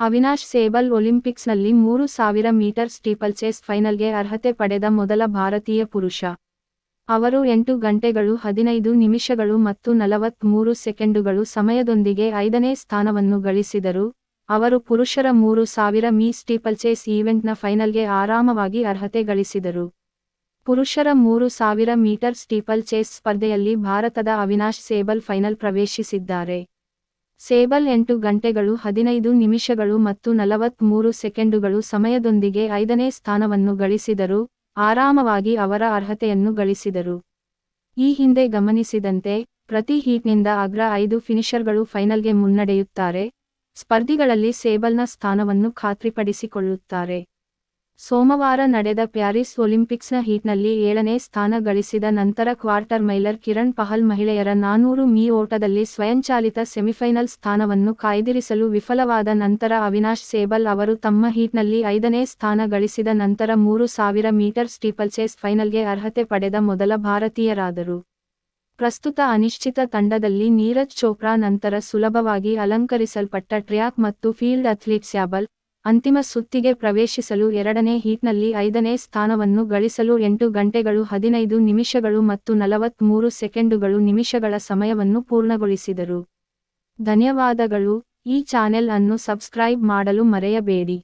Avinash sable ಒಲಿಂಪಿಕ್ಸ್ನಲ್ಲಿ ಮೂರು ಸಾವಿರ metre steeple ಸ್ಟೀಪಲ್ಚೇಸ್ ಫೈನಲ್ಗೆ ಅರ್ಹತೆ ಪಡೆದ ಮೊದಲ ಭಾರತೀಯ ಪುರುಷ. ಅವರು ಎಂಟು ಗಂಟೆಗಳು ಹದಿನೈದು ನಿಮಿಷಗಳು ಮತ್ತು ನಲವತ್ಮೂರು ಸೆಕೆಂಡುಗಳು ಸಮಯದೊಂದಿಗೆ ಐದನೇ ಸ್ಥಾನವನ್ನು ಗಳಿಸಿದರು. ಅವರು ಪುರುಷರ ಮೂರು ಸಾವಿರ ಮೀ ಸ್ಟೀಪಲ್ಚೇಸ್ ಈವೆಂಟ್ನ ಫೈನಲ್ಗೆ ಆರಾಮವಾಗಿ ಅರ್ಹತೆ ಗಳಿಸಿದರು. ಪುರುಷರ ಮೂರು ಸಾವಿರ ಮೀಟರ್ ಸ್ಟೀಪಲ್ ಚೇಸ್ ಸ್ಪರ್ಧೆಯಲ್ಲಿ ಭಾರತದ ಅವಿನಾಶ್ ಸೇಬಲ್ ಫೈನಲ್ ಪ್ರವೇಶಿಸಿದ್ದಾರೆ. ಸೇಬಲ್ ಎಂಟು ಗಂಟೆಗಳು ಹದಿನೈದು ನಿಮಿಷಗಳು ಮತ್ತು ನಲವತ್ಮೂರು ಸೆಕೆಂಡುಗಳು ಸಮಯದೊಂದಿಗೆ ಐದನೇ ಸ್ಥಾನವನ್ನು ಗಳಿಸಿದರು, ಆರಾಮವಾಗಿ ಅವರ ಅರ್ಹತೆಯನ್ನು ಗಳಿಸಿದರು. ಈ ಹಿಂದೆ ಗಮನಿಸಿದಂತೆ, ಪ್ರತಿ ಹೀಟ್ನಿಂದ ಅಗ್ರ ಐದು ಫಿನಿಷರ್ಗಳು ಫೈನಲ್ಗೆ ಮುನ್ನಡೆಯುತ್ತಾರೆ, ಸ್ಪರ್ಧಿಗಳಲ್ಲಿ ಸೇಬಲ್ನ ಸ್ಥಾನವನ್ನು ಖಾತ್ರಿಪಡಿಸಿಕೊಳ್ಳುತ್ತಾರೆ. ಸೋಮವಾರ ನಡೆದ ಪ್ಯಾರಿಸ್ ಒಲಿಂಪಿಕ್ಸ್ನ ಹೀಟ್ನಲ್ಲಿ ಏಳನೇ ಸ್ಥಾನ ಗಳಿಸಿದ ನಂತರ ಕ್ವಾರ್ಟರ್ ಮೈಲರ್ ಕಿರಣ್ ಪಹಲ್ ಮಹಿಳೆಯರ ನಾನೂರು ಮೀ ಓಟದಲ್ಲಿ ಸ್ವಯಂಚಾಲಿತ ಸೆಮಿಫೈನಲ್ ಸ್ಥಾನವನ್ನು ಕಾಯ್ದಿರಿಸಲು ವಿಫಲವಾದ ನಂತರ ಅವಿನಾಶ್ ಸೇಬಲ್ ಅವರು ತಮ್ಮ ಹೀಟ್ನಲ್ಲಿ ಐದನೇ ಸ್ಥಾನ ಗಳಿಸಿದ ನಂತರ ಮೂರು ಸಾವಿರ ಮೀಟರ್ ಸ್ಟೀಪಲ್ಚೇಸ್ ಫೈನಲ್ಗೆ ಅರ್ಹತೆ ಪಡೆದ ಮೊದಲ ಭಾರತೀಯರಾದರು. ಪ್ರಸ್ತುತ ಅನಿಶ್ಚಿತ ತಂಡದಲ್ಲಿ ನೀರಜ್ ಚೋಪ್ರಾ ನಂತರ ಸುಲಭವಾಗಿ ಅಲಂಕರಿಸಲ್ಪಟ್ಟ ಟ್ರ್ಯಾಕ್ ಮತ್ತು ಫೀಲ್ಡ್ ಅಥ್ಲೀಟ್ ಸ್ಯಾಬಲ್ ಅಂತಿಮ ಸುತ್ತಿಗೆ ಪ್ರವೇಶಿಸಲು ಎರಡನೇ ಹೀಟ್ನಲ್ಲಿ ಐದನೇ ಸ್ಥಾನವನ್ನು ಗಳಿಸಲು ಎಂಟು ಗಂಟೆಗಳು ಹದಿನೈದು ನಿಮಿಷಗಳು ಮತ್ತು ನಲವತ್ಮೂರು ಸೆಕೆಂಡುಗಳು ನಿಮಿಷಗಳ ಸಮಯವನ್ನು ಪೂರ್ಣಗೊಳಿಸಿದರು. ಧನ್ಯವಾದಗಳು. ಈ ಚಾನೆಲ್ ಅನ್ನು ಸಬ್ಸ್ಕ್ರೈಬ್ ಮಾಡಲು ಮರೆಯಬೇಡಿ.